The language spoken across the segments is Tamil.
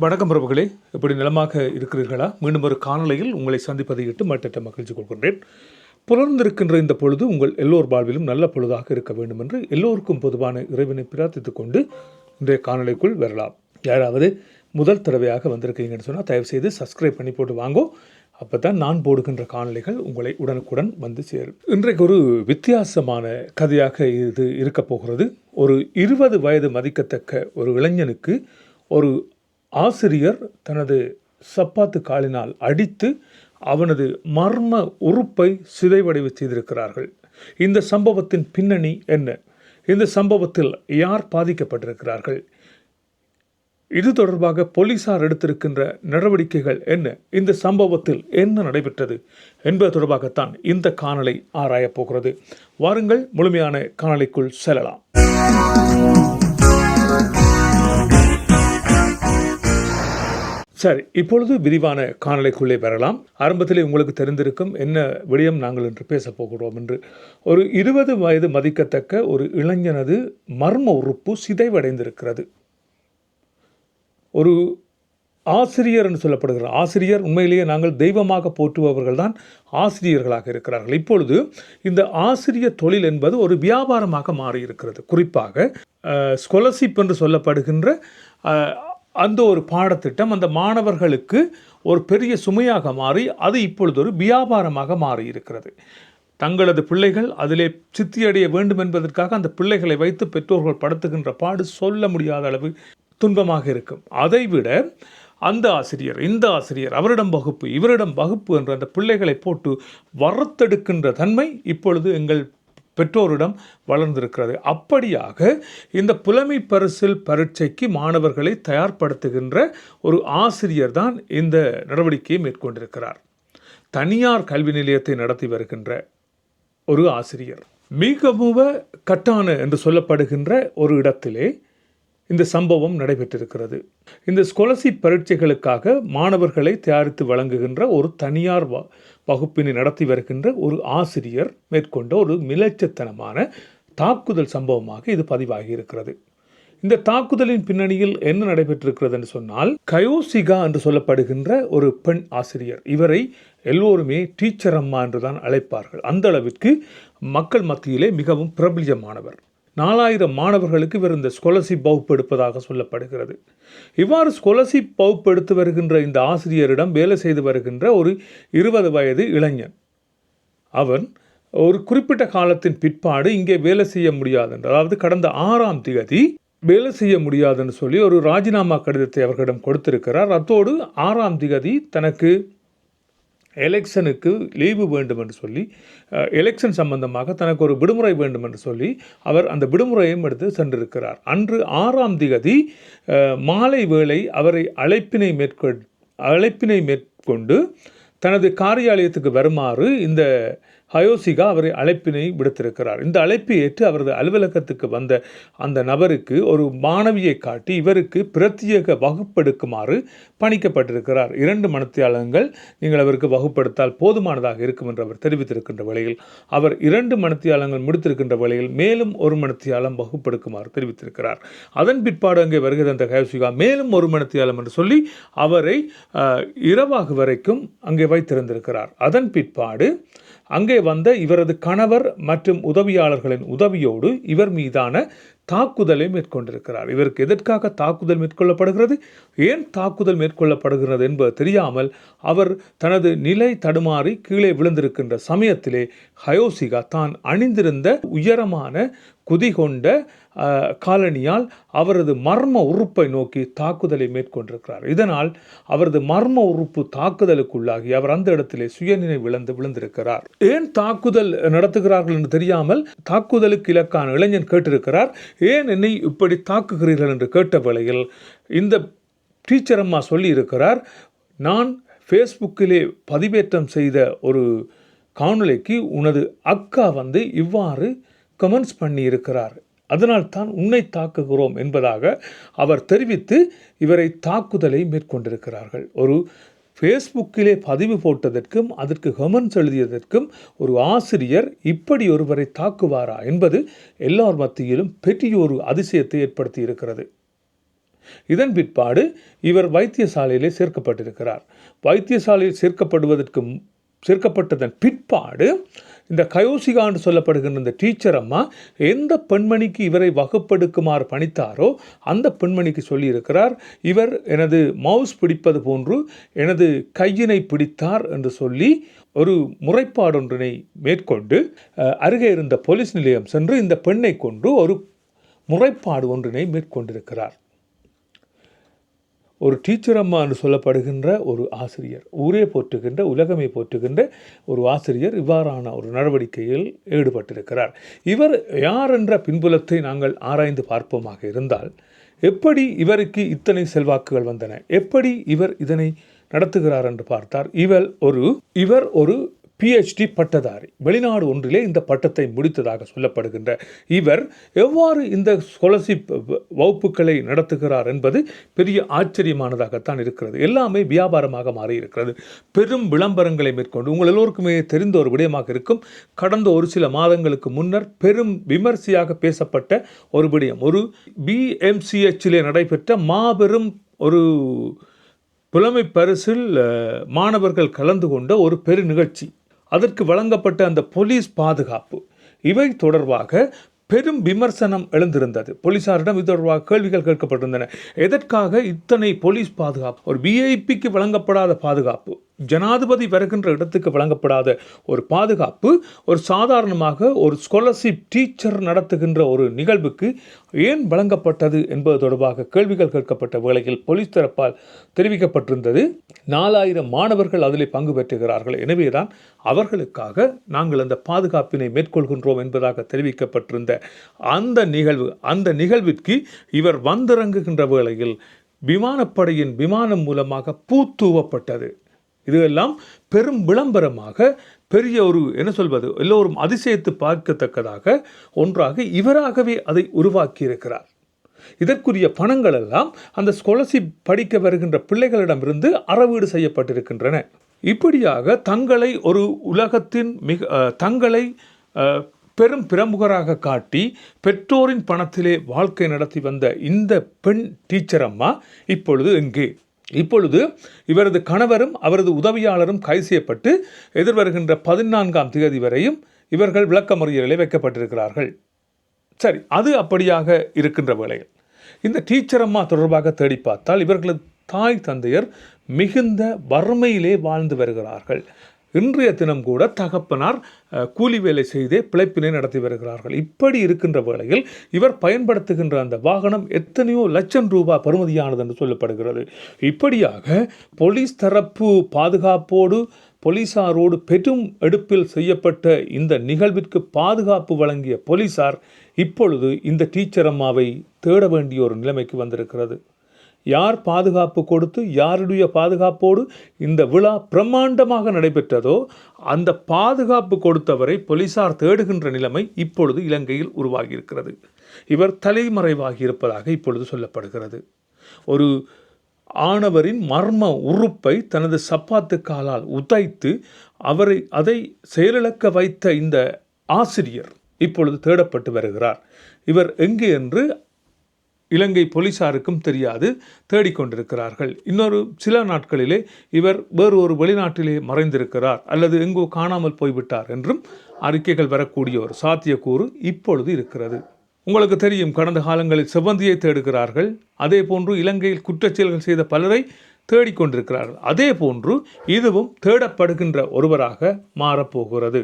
வணக்கம் பிரபுகளே. இப்படி நிலமாக இருக்கிறீர்களா? மீண்டும் ஒரு காணொலியில் உங்களை சந்திப்பதை இட்டு மற்ற மகிழ்ச்சி கொள்கின்றேன். புலர்ந்திருக்கின்ற இந்த பொழுது உங்கள் எல்லோர் வாழ்விலும் நல்ல பொழுதாக இருக்க வேண்டும் என்று எல்லோருக்கும் பொதுவான இறைவனை பிரார்த்தித்துக் கொண்டு இன்றைய காணொலிக்குள் வரலாம். யாராவது முதல் தடவையாக வந்திருக்கீங்கன்னு சொன்னால் தயவு செய்து சப்ஸ்கிரைப் பண்ணி போட்டு வாங்கோ. அப்போ தான் நான் போடுகின்ற காணொலிகள் உங்களை உடனுக்குடன் வந்து சேரும். இன்றைக்கு ஒரு வித்தியாசமான கதையாக இது இருக்கப் போகிறது ஒரு இருபது வயது மதிக்கத்தக்க ஒரு இளைஞனுக்கு ஒரு ஆசிரியர் தனது சப்பாத்து காலினால் அடித்து அவனது மர்ம உறுப்பை சிதைவடைவு செய்திருக்கிறார்கள். இந்த சம்பவத்தின் பின்னணி என்ன? இந்த சம்பவத்தில் யார் பாதிக்கப்பட்டிருக்கிறார்கள்? இது தொடர்பாக போலீசார் எடுத்திருக்கின்ற நடவடிக்கைகள் என்ன? இந்த சம்பவத்தில் என்ன நடைபெற்றது என்பது தொடர்பாகத்தான் இந்த காணலை ஆராயப் போகிறது. வாருங்கள் முழுமையான காணலைக்குள் செல்லலாம். சரி இப்பொழுது விரிவான காணொளிக்குள்ளே பெறலாம் ஆரம்பத்திலே உங்களுக்கு தெரிந்திருக்கும் என்ன விடயம் நாங்கள் இன்று பேசப் போகிறோம் என்று. ஒரு இருபது வயது மதிக்கத்தக்க ஒரு இளைஞனது மர்ம உறுப்பு சிதைவடைந்திருக்கிறது. ஒரு ஆசிரியர் என்று சொல்லப்படுகிற ஆசிரியர் உண்மையிலேயே நாங்கள் தெய்வமாக போற்றுபவர்கள் தான் ஆசிரியர்களாக இருக்கிறார்கள். இப்பொழுது இந்த ஆசிரியர் தொழில் என்பது ஒரு வியாபாரமாக மாறியிருக்கிறது. குறிப்பாக ஸ்காலர்ஷிப் என்று சொல்லப்படுகின்ற அந்த ஒரு பாடத்திட்டம் அந்த மாணவர்களுக்கு ஒரு பெரிய சுமையாக மாறி அது இப்பொழுது ஒரு வியாபாரமாக மாறி இருக்கிறது. தங்களது பிள்ளைகள் அதிலே சித்தியடைய வேண்டும் என்பதற்காக அந்த பிள்ளைகளை வைத்து பெற்றோர்கள் படுத்துகின்ற பாடு சொல்ல முடியாத அளவு துன்பமாக இருக்கும். அதைவிட அந்த ஆசிரியர் இந்த ஆசிரியர் அவரிடம் வகுப்பு இவரிடம் வகுப்பு என்ற அந்த பிள்ளைகளை போட்டு வறுத்தெடுக்கின்ற தன்மை இப்பொழுது எங்கள் பெற்றோரிடம் வளர்ந்திருக்கிறது. அப்படியாக இந்த புலமை பரிசில் பரீட்சைக்கு மாணவர்களை தயார்படுத்துகின்ற ஒரு ஆசிரியர் தான் இந்த நடவடிக்கையை மேற்கொண்டிருக்கிறார். தனியார் கல்வி நிலையத்தை நடத்தி வருகின்ற ஒரு ஆசிரியர். மிகமுவ கட்டான என்று சொல்லப்படுகின்ற ஒரு இடத்திலே இந்த சம்பவம் நடைபெற்றிருக்கிறது. இந்த ஸ்காலர்ஷிப் பரீட்சைகளுக்காக மாணவர்களை தயாரித்து வழங்குகின்ற ஒரு தனியார் வ வகுப்பினை நடத்தி வருகின்ற ஒரு ஆசிரியர் மேற்கொண்ட ஒரு மிலச்சத்தனமான தாக்குதல் சம்பவமாக இது பதிவாகி இருக்கிறது இந்த தாக்குதலின் பின்னணியில் என்ன நடைபெற்றிருக்கிறது என்று சொன்னால் கயோசிகா என்று சொல்லப்படுகின்ற ஒரு பெண் ஆசிரியர். இவரை எல்லோருமே டீச்சர் அம்மா என்றுதான் அழைப்பார்கள். அந்த அளவிற்கு மக்கள் மத்தியிலே மிகவும் பிரபலியமானவர். நாலாயிரம் மாணவர்களுக்கு இவர் இந்த ஸ்காலர்ஷிப் வகுப்பு எடுப்பதாக சொல்லப்படுகிறது. இவ்வாறு ஸ்காலர்ஷிப் வகுப்பு எடுத்து வருகின்ற இந்த ஆசிரியரிடம் வேலை செய்து வருகின்ற ஒரு இருபது வயது இளைஞன். அவன் ஒரு குறிப்பிட்ட காலத்தின் பிற்பாடு இங்கே வேலை செய்ய முடியாது என்று அதாவது கடந்த ஆறாம் திகதி வேலை செய்ய முடியாதுன்னு சொல்லி ஒரு ராஜினாமா கடிதத்தை அவர்களிடம் கொடுத்திருக்கிறார். அத்தோடு ஆறாம் திகதி தனக்கு எலெக்ஷனுக்கு லீவு வேண்டும் என்று சொல்லி எலெக்ஷன் சம்பந்தமாக தனக்கு ஒரு விடுமுறை வேண்டும் என்று சொல்லி அவர் அந்த விடுமுறையும் எடுத்து சென்றிருக்கிறார். அன்று ஆறாம் திகதி மாலை வேளை அவரை அழைப்பினை மேற்கொள் அழைப்பினை மேற்கொண்டு தனது காரியாலயத்துக்கு வருமாறு இந்த ஹயோசிகா அவரை அழைப்பினை விடுத்திருக்கிறார். இந்த அழைப்பை ஏற்று அவரது அலுவலகத்துக்கு வந்த அந்த நபருக்கு ஒரு மாணவியை காட்டி இவருக்கு பிரத்யேக வகுப்பெடுக்குமாறு பணிக்கப்பட்டிருக்கிறார். இரண்டு மனத்தியாளங்கள் நீங்கள் அவருக்கு வகுப்படுத்தால் போதுமானதாக இருக்கும் என்று அவர் தெரிவித்திருக்கின்ற வேளையில் அவர் இரண்டு மனத்தியாளங்கள் முடித்திருக்கின்ற வேளையில் மேலும் ஒரு மனத்தியாளம் வகுப்பெடுக்குமாறு தெரிவித்திருக்கிறார். அதன் பிற்பாடு அங்கே வருகிற அந்த ஹயோசிகா மேலும் ஒரு மனத்தியாளம் என்று சொல்லி அவரை அஹ், இரவாகு வரைக்கும் அங்கே வைத்திருந்திருக்கிறார். அதன் பிற்பாடு அங்கே வந்த இவரது கணவர் மற்றும் உதவியாளர்களின் உதவியோடு இவர் மீதான தாக்குதலை மேற்கொண்டிருக்கிறார். இவருக்கு எதற்காக தாக்குதல் மேற்கொள்ளப்படுகிறது? ஏன் தாக்குதல் மேற்கொள்ளப்படுகிறது என்பது தெரியாமல் அவர் தனது நிலை தடுமாறி கீழே விழுந்திருக்கின்ற சமயத்திலே ஹயோசிகா தான் அணிந்திருந்த உயரமான குதிகொண்ட கொண்ட காலனியால் அவரது மர்ம உறுப்பை நோக்கி தாக்குதலை மேற்கொண்டிருக்கிறார். இதனால் அவரது மர்ம உறுப்பு தாக்குதலுக்குள்ளாகி அவர் அந்த இடத்திலே சுயநினை விழுந்து விழுந்திருக்கிறார். ஏன் தாக்குதல் நடத்துகிறார்கள் என்று தெரியாமல் தாக்குதலுக்கு இலக்கான இளைஞன் கேட்டிருக்கிறார். ஏன் என்னை இப்படி தாக்குகிறீர்கள் என்று கேட்ட வேளையில் இந்த டீச்சர் அம்மா சொல்லி இருக்கிறார் நான் ஃபேஸ்புக்கிலே பதிவேற்றம் செய்த ஒரு காணொலிக்கு உனது அக்கா வந்து இவ்வாறு கமெண்ட்ஸ் பண்ணி இருக்கிறார் அதனால் தான் உன்னை தாக்குகிறோம் என்பதாக அவர் தெரிவித்து இவரை தாக்குதலை மேற்கொண்டிருக்கிறார்கள். ஒரு ஃபேஸ்புக்கிலே பதிவு போட்டதற்கும் அதற்கு கமெண்ட்ஸ் எழுதியதற்கும் ஒரு ஆசிரியர் இப்படி ஒருவரை தாக்குவாரா என்பது எல்லார் மத்தியிலும் பெரிய ஒரு அதிசயத்தை ஏற்படுத்தி இருக்கிறது இதன் பிற்பாடு இவர் வைத்தியசாலையிலே சேர்க்கப்பட்டிருக்கிறார். வைத்தியசாலையில் சேர்க்கப்படுவதற்கு சேர்க்கப்பட்டதன் பிற்பாடு இந்த கயோசிகான்னு சொல்லப்படுகின்ற இந்த டீச்சர் அம்மா எந்த பெண்மணிக்கு இவரை வகுப்பெடுக்குமாறு பணித்தாரோ அந்த பெண்மணிக்கு சொல்லியிருக்கிறார் இவர் எனது மவுஸ் பிடிப்பது போன்று எனது கையினை பிடித்தார் என்று சொல்லி ஒரு முறைப்பாடொன்றினை மேற்கொண்டு அருகே இருந்த போலீஸ் நிலையம் சென்று இந்த பெண்ணை கொண்டு ஒரு முறைப்பாடு ஒன்றினை மேற்கொண்டிருக்கிறார். ஒரு டீச்சர் அம்மா என்று சொல்லப்படுகின்ற ஒரு ஆசிரியர் ஊரே போற்றுகின்ற உலகமே போற்றுகின்ற ஒரு ஆசிரியர் இவ்வாறான ஒரு நடவடிக்கையில் ஈடுபட்டிருக்கிறார். இவர் யார் என்ற பின்புலத்தை நாங்கள் ஆராய்ந்து பார்ப்போமாக இருந்தால் எப்படி இவருக்கு இத்தனை செல்வாக்குகள் வந்தன? எப்படி இவர் இதனை நடத்துகிறார் என்று பார்த்தார்? இவர் ஒரு இவர் ஒரு பிஹெச்டி பட்டதாரி. வெளிநாடு ஒன்றிலே இந்த பட்டத்தை முடித்ததாக சொல்லப்படுகின்ற இவர் எவ்வாறு இந்த ஸ்காலர்ஷிப் வகுப்புகளை நடத்துகிறார் என்பது பெரிய ஆச்சரியமானதாகத்தான் இருக்கிறது. எல்லாமே வியாபாரமாக மாறி இருக்கிறது பெரும் விளம்பரங்களை மேற்கொண்டு உங்கள் எல்லோருக்குமே தெரிந்த ஒரு விடயமாக இருக்கும். கடந்த ஒரு சில மாதங்களுக்கு முன்னர் பெரும் விமர்சையாக பேசப்பட்ட ஒரு விடயம். ஒரு பிஎம்சிஹெச்சிலே நடைபெற்ற மாபெரும் ஒரு புலமை பரிசில் மாணவர்கள் கலந்து கொண்ட ஒரு பெரு நிகழ்ச்சி அதற்கு வழங்கப்பட்ட அந்த போலீஸ் பாதுகாப்பு. இவை தொடர்பாக பெரும் விமர்சனம் எழுந்திருந்தது. போலீசாரிடம் இது தொடர்பாக கேள்விகள் கேட்கப்பட்டிருந்தன. எதற்காக இத்தனை போலீஸ் பாதுகாப்பு? ஒரு விஐபிக்கு வழங்கப்படாத பாதுகாப்பு. ஜனாதிபதி வருகின்ற இடத்துக்கு வழங்கப்படாத ஒரு பாதுகாப்பு ஒரு சாதாரணமாக ஒரு ஸ்காலர்ஷிப் டீச்சர் நடத்துகின்ற ஒரு நிகழ்வுக்கு ஏன் வழங்கப்பட்டது என்பது தொடர்பாக கேள்விகள் கேட்கப்பட்ட வேளையில் போலீஸ் தரப்பால் தெரிவிக்கப்பட்டிருந்தது. நாலாயிரம் மாணவர்கள் அதில் பங்கு பெற்றுகிறார்கள். எனவேதான் அவர்களுக்காக நாங்கள் அந்த பாதுகாப்பினை மேற்கொள்கின்றோம் என்பதாக தெரிவிக்கப்பட்டிருந்த அந்த நிகழ்வு அந்த நிகழ்விற்கு இவர் வந்திறங்குகின்ற வேளையில் விமானப்படையின் விமானம் மூலமாக பூத்துவப்பட்டது இதுவெல்லாம் பெரும் விளம்பரமாக பெரிய ஒரு என்ன சொல்வது எல்லோரும் அதிசயத்து பார்க்கத்தக்கதாக ஒன்றாக இவராகவே அதை உருவாக்கியிருக்கிறார். இதற்குரிய பணங்கள் எல்லாம் அந்த ஸ்காலர்ஷிப் படிக்க வருகின்ற பிள்ளைகளிடமிருந்து அறவீடு செய்யப்பட்டிருக்கின்றன. இப்படியாக தங்களை ஒரு உலகத்தின் மிக தங்களை பெரும் பிரமுகராக காட்டி பெற்றோரின் பணத்திலே வாழ்க்கை நடத்தி வந்த இந்த பெண் டீச்சர் அம்மா இப்பொழுது எங்கே இப்பொழுது இவரது கணவரும் அவரது உதவியாளரும் கைது செய்யப்பட்டு எதிர்வருகின்ற பதினான்காம் தேதி வரையும் இவர்கள் விளக்கமறியலிலே வைக்கப்பட்டிருக்கிறார்கள். சரி அது அப்படியாக இருக்கின்ற வேளையில் இந்த டீச்சர் அம்மா தொடர்பாக தேடி பார்த்தால் இவர்களது தாய் தந்தையர் மிகுந்த வறுமையிலே வாழ்ந்து வருகிறார்கள். இன்றைய தினம் கூட தகப்பனார் கூலி வேலை செய்தே பிழைப்பினை நடத்தி வருகிறார்கள். இப்படி இருக்கின்ற வேளையில் இவர் பயன்படுத்துகின்ற அந்த வாகனம் எத்தனையோ லட்சம் ரூபாய் பருமதியானது என்று சொல்லப்படுகிறது. இப்படியாக போலீஸ் தரப்பு பாதுகாப்போடு போலீசாரோடு பெரும் எடுப்பில் செய்யப்பட்ட இந்த நிகழ்விற்கு பாதுகாப்பு வழங்கிய போலீசார் இப்பொழுது இந்த டீச்சர் அம்மாவை தேட வேண்டிய ஒரு நிலைமைக்கு வந்திருக்கிறது. யார் பாதுகாப்பு கொடுத்து யாருடைய பாதுகாப்போடு இந்த விழா பிரம்மாண்டமாக நடைபெற்றதோ அந்த பாதுகாப்பு கொடுத்தவரை போலீசார் தேடுகின்ற நிலைமை இப்பொழுது இலங்கையில் உருவாகியிருக்கிறது. இவர் தலைமறைவாகி இருப்பதாக இப்பொழுது சொல்லப்படுகிறது. ஒரு ஆணவரின் மர்ம உறுப்பை தனது சப்பாத்து காலால் உதைத்து அவரை அதை செயலிழக்க வைத்த இந்த ஆசிரியர் இப்பொழுது தேடப்பட்டு வருகிறார். இவர் எங்கே என்று இலங்கை போலீசாருக்கும் தெரியாது தேடிக்கொண்டிருக்கிறார்கள். இன்னொரு சில நாட்களிலே இவர் வேறு ஒரு வெளிநாட்டிலே மறைந்திருக்கிறார் அல்லது எங்கோ காணாமல் போய்விட்டார் என்றும் அறிக்கைகள் வரக்கூடிய ஒரு சாத்தியக்கூறு இப்பொழுது இருக்கிறது. உங்களுக்கு தெரியும் கடந்த காலங்களில் செவ்வந்தியை தேடுகிறார்கள். அதே போன்று இலங்கையில் குற்றச்செயல்கள் செய்த பலரை தேடிக்கொண்டிருக்கிறார்கள். அதே போன்று இதுவும் தேடப்படுகின்ற ஒருவராக மாறப்போகிறது.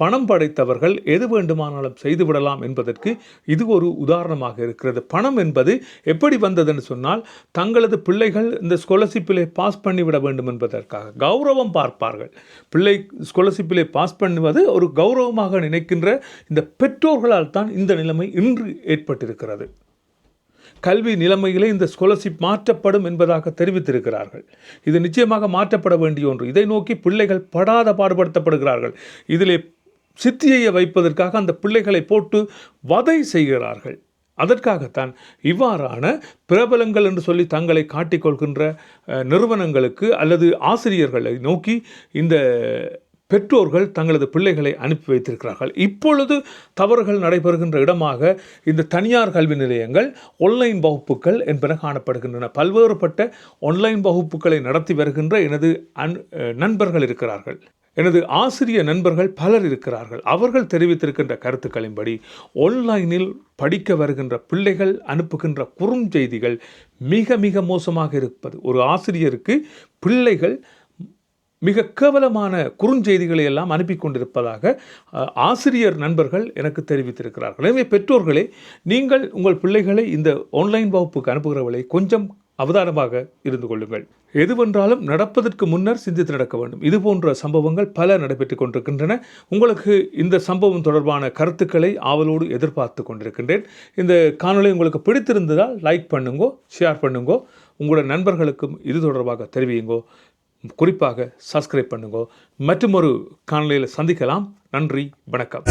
பணம் படைத்தவர்கள் எது வேண்டுமானாலும் செய்துவிடலாம் என்பதற்கு இது ஒரு உதாரணமாக இருக்கிறது. பணம் என்பது எப்படி வந்ததுன்னு சொன்னால் தங்களது பிள்ளைகள் இந்த ஸ்காலர்ஷிப்பிலே பாஸ் பண்ணிவிட வேண்டும் என்பதற்காக கௌரவம் பார்ப்பார்கள். பிள்ளை ஸ்காலர்ஷிப்பிலே பாஸ் பண்ணுவது ஒரு கௌரவமாக நினைக்கின்ற இந்த பெற்றோர்களால் தான் இந்த நிலைமை இன்று ஏற்பட்டிருக்கிறது. கல்வி நிலைமையிலே இந்த ஸ்காலர்ஷிப் மாற்றப்படும் என்பதாக தெரிவித்திருக்கிறார்கள். இது நிச்சயமாக மாற்றப்பட வேண்டிய ஒன்று. இதை நோக்கி பிள்ளைகள் படாத பாடுபடுத்தப்படுகிறார்கள். இதிலே சித்தியை வைப்பதற்காக அந்த பிள்ளைகளை போட்டு வதை செய்கிறார்கள். அதற்காகத்தான் இவ்வாறான பிரபலங்கள் என்று சொல்லி தங்களை காட்டிக்கொள்கின்ற நிறுவனங்களுக்கு அல்லது ஆசிரியர்களை நோக்கி இந்த பெற்றோர்கள் தங்களது பிள்ளைகளை அனுப்பி வைத்திருக்கிறார்கள். இப்பொழுது தவறுகள் நடைபெறுகின்ற இடமாக இந்த தனியார் கல்வி நிலையங்கள் ஆன்லைன் வகுப்புகள் என்பன காணப்படுகின்றன. பல்வேறுபட்ட ஆன்லைன் வகுப்புகளை நடத்தி வருகின்ற எனது அன் நண்பர்கள் இருக்கிறார்கள். எனது ஆசிரியர் நண்பர்கள் பலர் இருக்கிறார்கள். அவர்கள் தெரிவித்திருக்கின்ற கருத்துக்களின்படி ஆன்லைனில் படிக்க வருகின்ற பிள்ளைகள் அனுப்புகின்ற குறுஞ்செய்திகள் மிக மிக மோசமாக இருப்பது. ஒரு ஆசிரியருக்கு பிள்ளைகள் மிக கேவலமான குறுஞ்செய்திகளை எல்லாம் அனுப்பி கொண்டிருப்பதாக ஆசிரியர் நண்பர்கள் எனக்கு தெரிவித்திருக்கிறார்கள். எனவே பெற்றோர்களே நீங்கள் உங்கள் பிள்ளைகளை இந்த ஆன்லைன் வகுப்புக்கு அனுப்புகிறவர்களை கொஞ்சம் அவதானமாக இருந்து கொள்ளுங்கள். எதுவென்றாலும் நடப்பதற்கு முன்னர் சிந்தித்து நடக்க வேண்டும். இது போன்ற சம்பவங்கள் பல நடைபெற்றுக் கொண்டிருக்கின்றன. உங்களுக்கு இந்த சம்பவம் தொடர்பான கருத்துக்களை ஆவலோடு எதிர்பார்த்து கொண்டிருக்கின்றேன். இந்த காணொலி உங்களுக்கு பிடித்திருந்ததால் லைக் பண்ணுங்கோ ஷேர் பண்ணுங்கோ. உங்களோட நண்பர்களுக்கும் இது தொடர்பாக தெரிவியுங்கோ. குறிப்பாக சப்ஸ்கிரைப் பண்ணுங்க. மற்றும் ஒரு காணொலியில் சந்திக்கலாம். நன்றி வணக்கம்.